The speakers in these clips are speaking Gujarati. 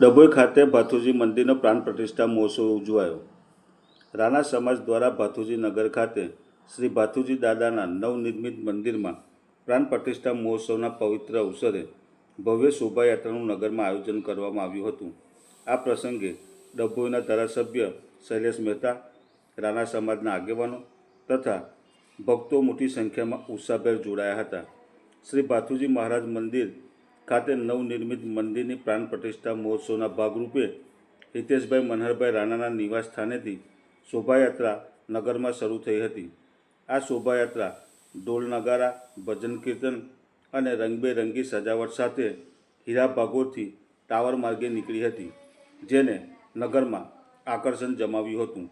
ડભોઈ ખાતે ભાથુજી મંદિરનો પ્રાણ પ્રતિષ્ઠા મહોત્સવ ઉજવાયો. રાણા સમાજ દ્વારા ભાથુજી નગર ખાતે શ્રી ભાથુજી દાદાના નવનિર્મિત મંદિરમાં પ્રાણ પ્રતિષ્ઠા મહોત્સવના પવિત્ર અવસરે ભવ્ય શોભાયાત્રાનું નગરમાં આયોજન કરવામાં આવ્યું હતું. આ પ્રસંગે ડભોઈના ધારાસભ્ય શૈલેષ મહેતા, રાણા સમાજના આગેવાનો તથા ભક્તો મોટી સંખ્યામાં ઉત્સાહભેર જોડાયા હતા. શ્રી ભાથુજી મહારાજ મંદિર ખાતે નવનિર્મિત મંદિરની પ્રાણ પ્રતિષ્ઠા મહોત્સવના ભાગરૂપે હિતેશભાઈ મનહરભાઈ રાણાના નિવાસ સ્થાનેથી શોભાયાત્રા નગરમાં શરૂ થઈ હતી. આ શોભાયાત્રા ઢોલ નગારા ભજન કીર્તન અને રંગબેરંગી સજાવટ સાથે હીરા ભાગોળથી ટાવર માર્ગે નીકળી હતી, જેને નગરમાં આકર્ષણ જમાવ્યું હતું.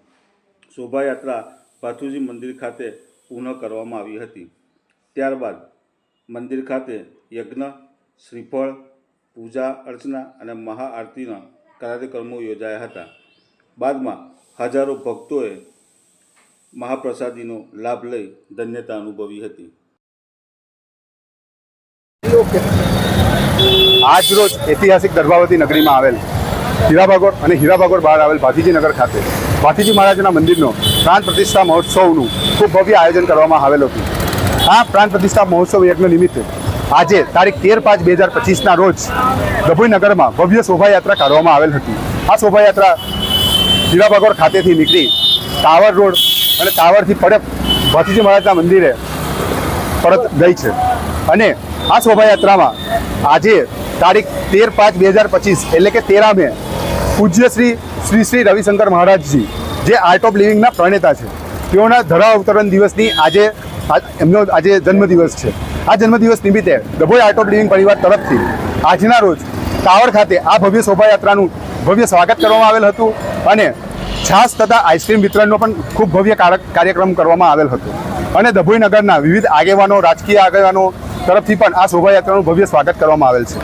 શોભાયાત્રા ભાથુજી મંદિર ખાતે પૂર્ણ કરવામાં આવી હતી. ત્યારબાદ મંદિર ખાતે યજ્ઞ શ્રીફળ, પૂજા અર્ચના અને મહાઆરતીના કાર્યક્રમો યોજાયા હતા. બાદમાં હજારો ભક્તોએ મહાપ્રસાદીનો લાભ લઈ ધન્યતા અનુભવી હતી. આજ રોજ ઐતિહાસિક ગર્ભાવતી નગરીમાં આવેલ હીરાભાગોર અને હીરાભાગોર બહાર આવેલ ભાતીજી નગર ખાતે ભાતીજી મહારાજના મંદિરનો પ્રાણ પ્રતિષ્ઠા મહોત્સવનું ખૂબ ભવ્ય આયોજન કરવામાં આવેલું હતું. આ પ્રાણ પ્રતિષ્ઠા મહોત્સવ યજ્ઞ નિમિત્તે આજે તારીખ તેર પાંચ બે હજાર પચીસના રોજ ડભોઈ નગરમાં ભવ્ય શોભાયાત્રા કાઢવામાં આવેલ હતી. આ શોભાયાત્રા હીરાબાગોર ખાતેથી નીકળી ટાવર રોડ અને ટાવરથી પડે ભાથીજી મહારાજના મંદિરે પરત ગઈ છે. અને આ શોભાયાત્રામાં આજે તારીખ તેર પાંચ બે હજાર પચીસ એટલે કે તેરા મે પૂજ્ય શ્રી શ્રી શ્રી રવિશંકર મહારાજજી, જે આર્ટ ઓફ લિવિંગના પ્રણેતા છે. તેઓના ધરા અવતરણ દિવસની આજે એમનો આજે જન્મદિવસ છે. આ જન્મદિવસ નિમિત્તે ડભોઈ આર્ટ ઓફ લિવિંગ પરિવાર તરફથી આજના રોજ ટાવર ખાતે આ ભવ્ય શોભાયાત્રાનું ભવ્ય સ્વાગત કરવામાં આવેલ હતું અને છાસ તથા આઈસ્ક્રીમ વિતરણનો પણ ખૂબ ભવ્ય કાર્ય- કાર્યક્રમ કરવામાં આવેલ હતો. અને ડભોઈ નગરના વિવિધ આગેવાનો, રાજકીય આગેવાનો તરફથી પણ આ શોભાયાત્રાનું ભવ્ય સ્વાગત કરવામાં આવેલ છે.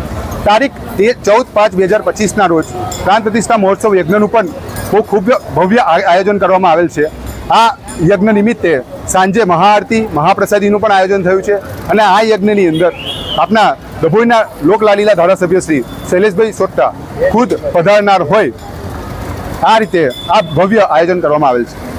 તારીખ તે ચૌદ પાંચ બે હજાર પચીસના રોજ પ્રાણ પ્રતિષ્ઠા મહોત્સવ યજ્ઞનું પણ બહુ ખૂબ ભવ્ય આયોજન કરવામાં આવેલ છે. આ યજ્ઞ નિમિત્તે સાંજે મહાઆરતી, મહાપ્રસાદીનું પણ આયોજન થયું છે અને આ યજ્ઞની અંદર આપના ડભોઈના લોકલાલીલા ધારાસભ્ય શ્રી શૈલેષભાઈ સોટ્ટા ખુદ પધારનાર હોય આ રીતે આ ભવ્ય આયોજન કરવામાં આવેલ છે.